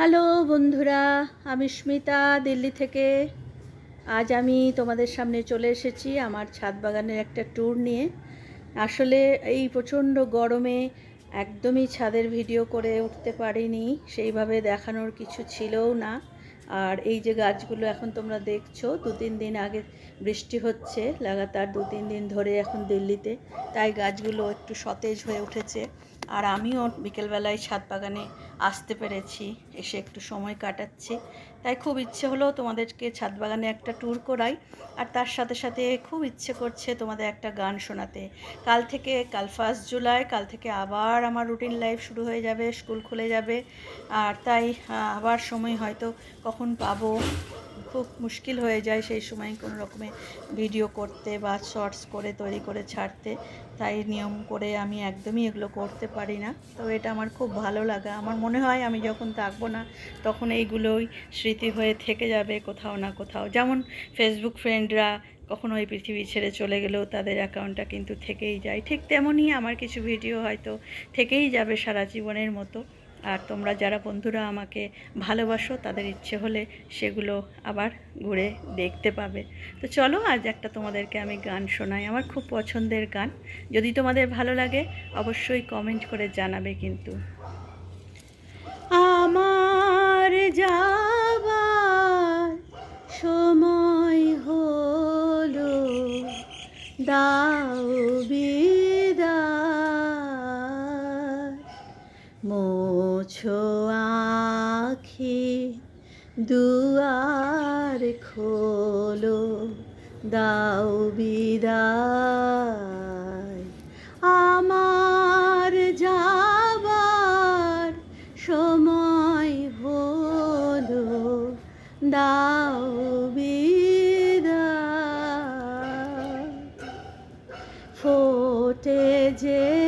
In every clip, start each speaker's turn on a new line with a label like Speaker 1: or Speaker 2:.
Speaker 1: Hello বন্ধুরা, আমি স্মিতা দিল্লি থেকে। আজ আমি তোমাদের সামনে চলে এসেছি আমার ছাদ বাগানের একটা ট্যুর নিয়ে। আসলে এই প্রচণ্ড গরমে একদমই ছাদের ভিডিও করে উঠতে পারিনি, সেইভাবে দেখানোর কিছু ছিলও না। আর এই যে গাছগুলো এখন তোমরা দেখছ, দু তিন দিন আগে বৃষ্টি হচ্ছে, লাগাতার দু তিন দিন ধরে এখন দিল্লিতে, তাই গাছগুলো একটু সতেজ হয়ে উঠেছে। আর আমিও বিকেলবেলায় ছাদ বাগানে আসতে পেরেছি, এসে একটু সময় কাটাচ্ছি। তাই খুব ইচ্ছে হলো তোমাদেরকে ছাদ বাগানে একটা ট্যুর করাই। আর তার সাথে সাথে খুব ইচ্ছে করছে তোমাদের একটা গান শোনাতে। কাল থেকে, কাল ফার্স্ট জুলাই, কাল থেকে আবার আমার রুটিন লাইফ শুরু হয়ে যাবে স্কুল খুলে যাবে। আর তাই আবার সময় হয়তো কখন পাবো। খুব মুশকিল হয়ে যায় সেই সময় কোনো রকমে ভিডিও করতে বা শর্টস করে তৈরি করে ছাড়তে। তাই নিয়ম করে আমি একদমই এগুলো করতে পারি না। তো এটা আমার খুব ভালো লাগা। আমার মনে হয় আমি যখন থাকব না, তখন এইগুলোই স্মৃতি হয়ে থেকে যাবে কোথাও না কোথাও। যেমন ফেসবুক ফ্রেন্ডরা কখনো এই পৃথিবী ছেড়ে চলে গেলেও তাদের অ্যাকাউন্টটা কিন্তু থেকেই যায়। ঠিক তেমনই আমার কিছু ভিডিও হয়তো থেকেই যাবে সারা জীবনের মতো। আর তোমরা যারা বন্ধুরা আমাকে ভালোবাসো, তাদের ইচ্ছে হলে সেগুলো আবার ঘুরে দেখতে পাবে। তো চলো, আজ একটা তোমাদেরকে আমি গান শোনাই। আমার খুব পছন্দের গান। যদি তোমাদের ভালো লাগে, অবশ্যই কমেন্ট করে জানাবে কিন্তু। আমার যাবার সময় হলো, দাও বিদায়। মোছো আখি দুয়ার খোলো দাও বিদায়। আমার যাবার সময় হলো দাও বিদায়। ফোটে যে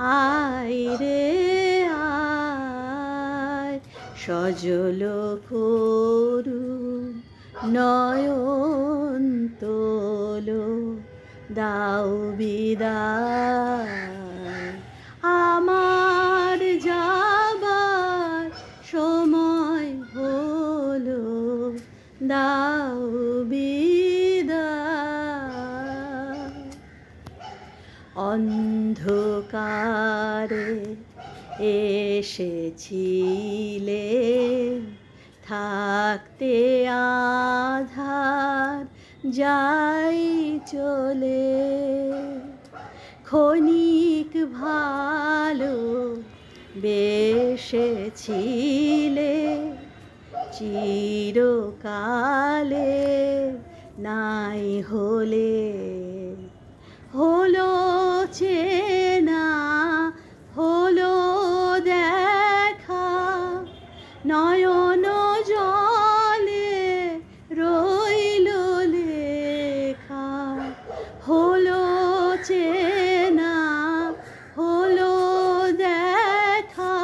Speaker 1: আয় রে আয় সজল করু নয়ন তোলো দাও বিদায়। আমার যাবার সময় হলো দাও অন্ধকারে এসেছিলে। থাকতে আধার যাই চলে। ক্ষণিক ভালো বেসেছিলে। চিরকালে নাই হলো চেনা হলো দেখা। নয়ন জলে রইল লেখা। হলো চেনা হলো দেখা।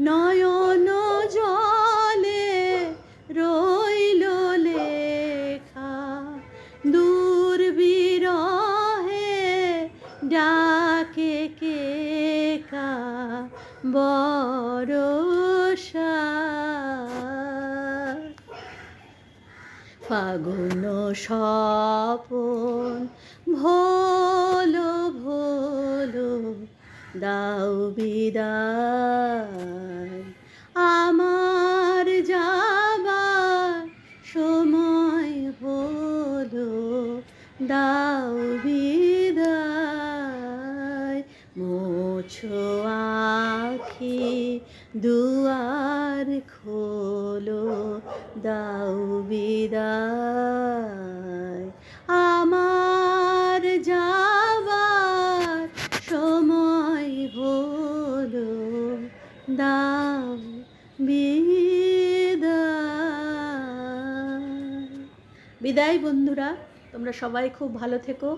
Speaker 1: নয়ন ডাকে কে কা বরষা। ফাগুন স্বপন ভোলো ভোলো দাও দুয়ার খোলো, দাও বিদায়। আমার যাবার সময় বলো দাও বিদায়। বিদায় বন্ধুরা, তোমরা সবাই খুব ভালো থেকো।